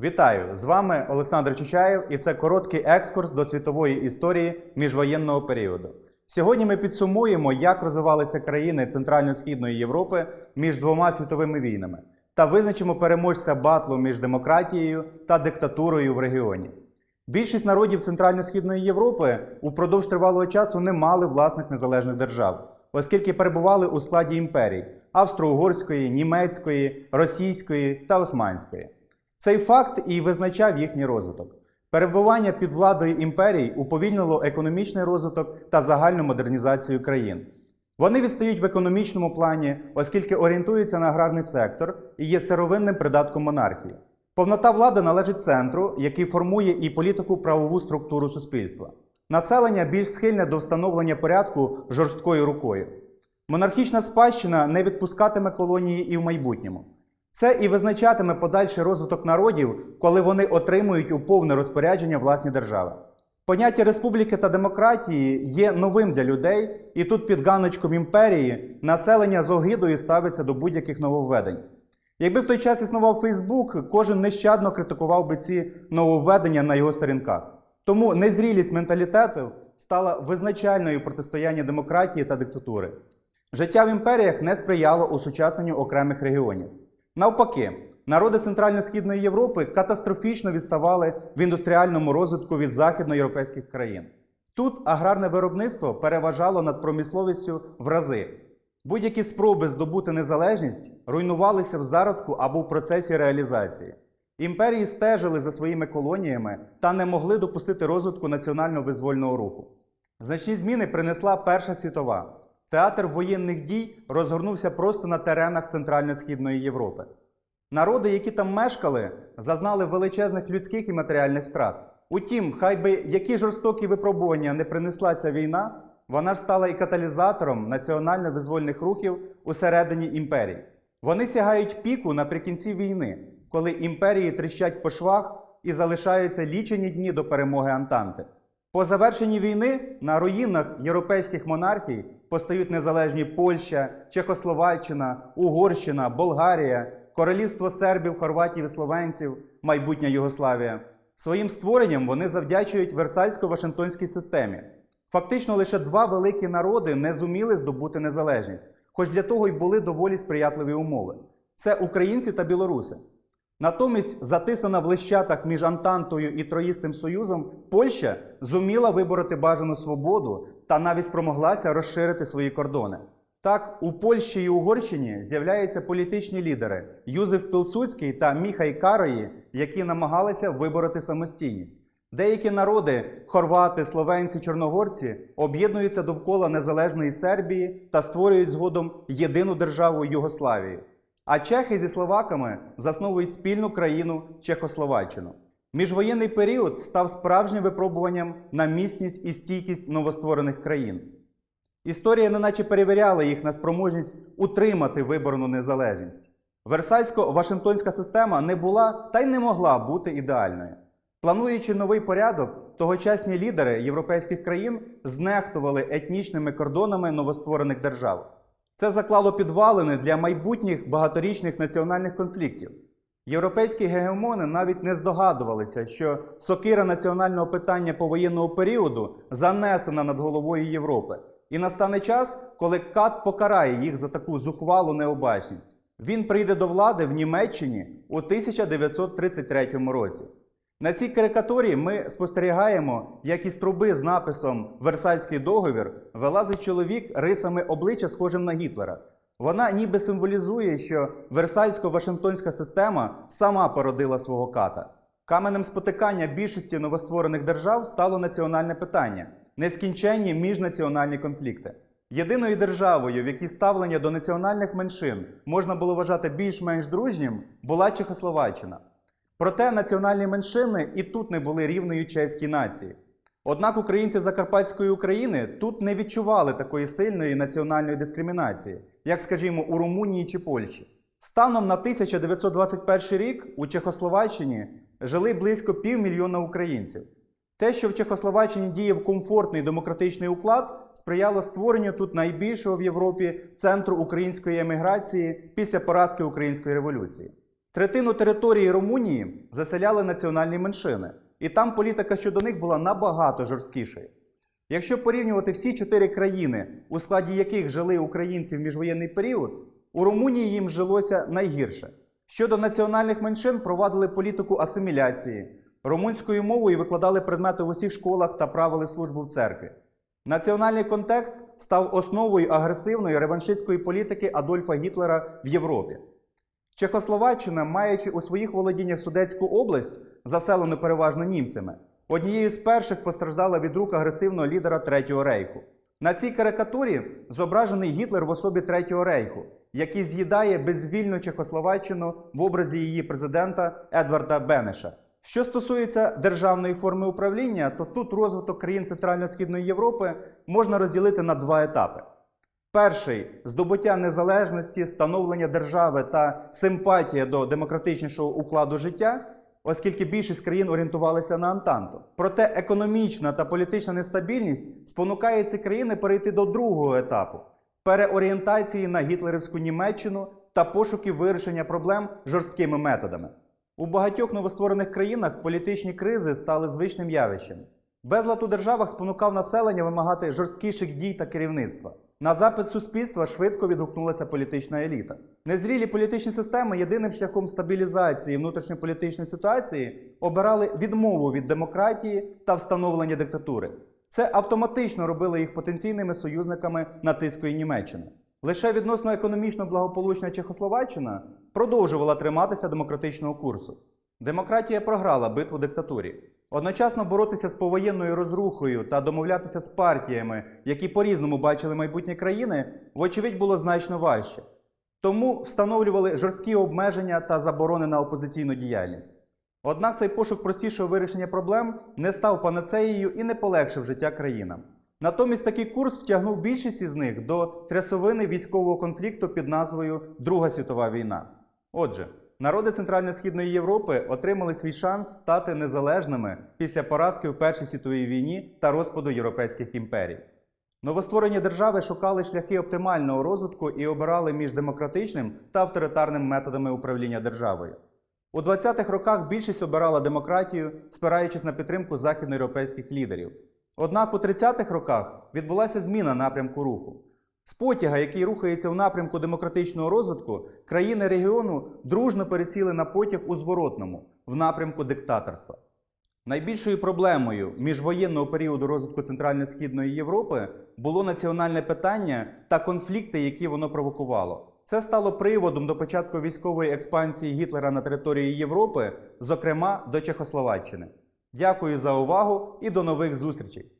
Вітаю! З вами Олександр Чучаєв, і це короткий екскурс до світової історії міжвоєнного періоду. Сьогодні ми підсумуємо, як розвивалися країни Центрально-Східної Європи між двома світовими війнами та визначимо переможця батлу між демократією та диктатурою в регіоні. Більшість народів Центрально-Східної Європи упродовж тривалого часу не мали власних незалежних держав, оскільки перебували у складі імперій австро-угорської, німецької, російської та османської. Цей факт і визначав їхній розвиток. Перебування під владою імперій уповільнило економічний розвиток та загальну модернізацію країн. Вони відстають в економічному плані, оскільки орієнтуються на аграрний сектор і є сировинним придатком монархії. Повнота влади належить центру, який формує і політику правову структуру суспільства. Населення більш схильне до встановлення порядку жорсткою рукою. Монархічна спадщина не відпускатиме колонії і в майбутньому. Це і визначатиме подальший розвиток народів, коли вони отримують у повне розпорядження власні держави. Поняття республіки та демократії є новим для людей, і тут під ганочком імперії населення з огидою ставиться до будь-яких нововведень. Якби в той час існував Фейсбук, кожен нещадно критикував би ці нововведення на його сторінках. Тому незрілість менталітету стала визначальною протистояння демократії та диктатури. Життя в імперіях не сприяло усучасненню окремих регіонів. Навпаки, народи Центрально-Східної Європи катастрофічно відставали в індустріальному розвитку від західноєвропейських країн. Тут аграрне виробництво переважало над промисловістю в рази. Будь-які спроби здобути незалежність руйнувалися в зародку або в процесі реалізації. Імперії стежили за своїми колоніями та не могли допустити розвитку національного визвольного руху. Значні зміни принесла Перша світова. Театр воєнних дій розгорнувся просто на теренах Центрально-Східної Європи. Народи, які там мешкали, зазнали величезних людських і матеріальних втрат. Утім, хай би які жорстокі випробування не принесла ця війна, вона ж стала і каталізатором національно-визвольних рухів усередині імперій. Вони сягають піку наприкінці війни, коли імперії тріщать по швах і залишаються лічені дні до перемоги Антанти. По завершенні війни на руїнах європейських монархій постають незалежні Польща, Чехословаччина, Угорщина, Болгарія, Королівство сербів, хорватів і словенців, майбутня Югославія. Своїм створенням вони завдячують Версальсько-Вашингтонській системі. Фактично лише два великі народи не зуміли здобути незалежність, хоч для того й були доволі сприятливі умови. Це українці та білоруси. Натомість, затиснена в лищатах між Антантою і Троїстим Союзом, Польща зуміла вибороти бажану свободу та навіть спромоглася розширити свої кордони. Так, у Польщі і Угорщині з'являються політичні лідери Юзеф Пілсудський та Міхай Карої, які намагалися вибороти самостійність. Деякі народи хорвати, словенці, чорногорці об'єднуються довкола незалежної Сербії та створюють згодом єдину державу Югославії. А чехи зі словаками засновують спільну країну Чехословаччину. Міжвоєнний період став справжнім випробуванням на міцність і стійкість новостворених країн. Історія неначе перевіряла їх на спроможність утримати виборну незалежність. Версальсько-Вашингтонська система не була та й не могла бути ідеальною. Плануючи новий порядок, тогочасні лідери європейських країн знехтували етнічними кордонами новостворених держав. Це заклало підвалини для майбутніх багаторічних національних конфліктів. Європейські гегемони навіть не здогадувалися, що сокира національного питання повоєнного періоду занесена над головою Європи. І настане час, коли Кат покарає їх за таку зухвалу необачність. Він прийде до влади в Німеччині у 1933 році. На цій карикатурі ми спостерігаємо, як із труби з написом Версальський договір вилазить чоловік рисами обличчя, схожим на Гітлера. Вона ніби символізує, що Версальсько-Вашингтонська система сама породила свого ката. Каменем спотикання більшості новостворених держав стало національне питання, нескінченні міжнаціональні конфлікти. Єдиною державою, в якій ставлення до національних меншин можна було вважати більш-менш дружнім, була Чехословаччина. Проте національні меншини і тут не були рівною чеській нації. Однак українці Закарпатської України тут не відчували такої сильної національної дискримінації, як, скажімо, у Румунії чи Польщі. Станом на 1921 рік у Чехословаччині жили близько півмільйона українців. Те, що в Чехословаччині діяв комфортний демократичний уклад, сприяло створенню тут найбільшого в Європі центру української еміграції після поразки Української революції. Третину території Румунії заселяли національні меншини, і там політика щодо них була набагато жорсткішою. Якщо порівнювати всі чотири країни, у складі яких жили українці в міжвоєнний період, у Румунії їм жилося найгірше. Щодо національних меншин провадили політику асиміляції, румунською мовою викладали предмети в усіх школах та правили службу в церкві. Національний контекст став основою агресивної реваншистської політики Адольфа Гітлера в Європі. Чехословаччина, маючи у своїх володіннях Судетську область, заселену переважно німцями, однією з перших постраждала від рук агресивного лідера Третього рейху. На цій карикатурі зображений Гітлер в особі Третього рейху, який з'їдає безвільну Чехословаччину в образі її президента Едварда Бенеша. Що стосується державної форми управління, то тут розвиток країн Центрально-Східної Європи можна розділити на два етапи. Перший здобуття незалежності, становлення держави та симпатія до демократичнішого укладу життя, оскільки більшість країн орієнтувалися на Антанту. Проте економічна та політична нестабільність спонукає ці країни перейти до другого етапу переорієнтації на гітлерівську Німеччину та пошуків вирішення проблем жорсткими методами. У багатьох новостворених країнах політичні кризи стали звичним явищем. Безлад у державах спонукав населення вимагати жорсткіших дій та керівництва. На запит суспільства швидко відгукнулася політична еліта. Незрілі політичні системи єдиним шляхом стабілізації внутрішньополітичної ситуації обирали відмову від демократії та встановлення диктатури. Це автоматично робило їх потенційними союзниками нацистської Німеччини. Лише відносно економічно благополучна Чехословаччина продовжувала триматися демократичного курсу. Демократія програла битву диктатурі. Одночасно боротися з повоєнною розрухою та домовлятися з партіями, які по-різному бачили майбутнє країни, вочевидь було значно важче. Тому встановлювали жорсткі обмеження та заборони на опозиційну діяльність. Однак цей пошук простішого вирішення проблем не став панацеєю і не полегшив життя країнам. Натомість такий курс втягнув більшість із них до трясовини військового конфлікту під назвою Друга світова війна. Отже, народи Центрально-Східної Європи отримали свій шанс стати незалежними після поразки в Першій світовій війні та розпаду європейських імперій. Новостворені держави шукали шляхи оптимального розвитку і обирали між демократичним та авторитарним методами управління державою. У 20-х роках більшість обирала демократію, спираючись на підтримку західноєвропейських лідерів. Однак у 30-х роках відбулася зміна напрямку руху. З потяга, який рухається у напрямку демократичного розвитку, країни регіону дружно пересіли на потяг у зворотному в напрямку диктаторства. Найбільшою проблемою міжвоєнного періоду розвитку Центрально-Східної Європи було національне питання та конфлікти, які воно провокувало. Це стало приводом до початку військової експансії Гітлера на території Європи, зокрема до Чехословаччини. Дякую за увагу і до нових зустрічей!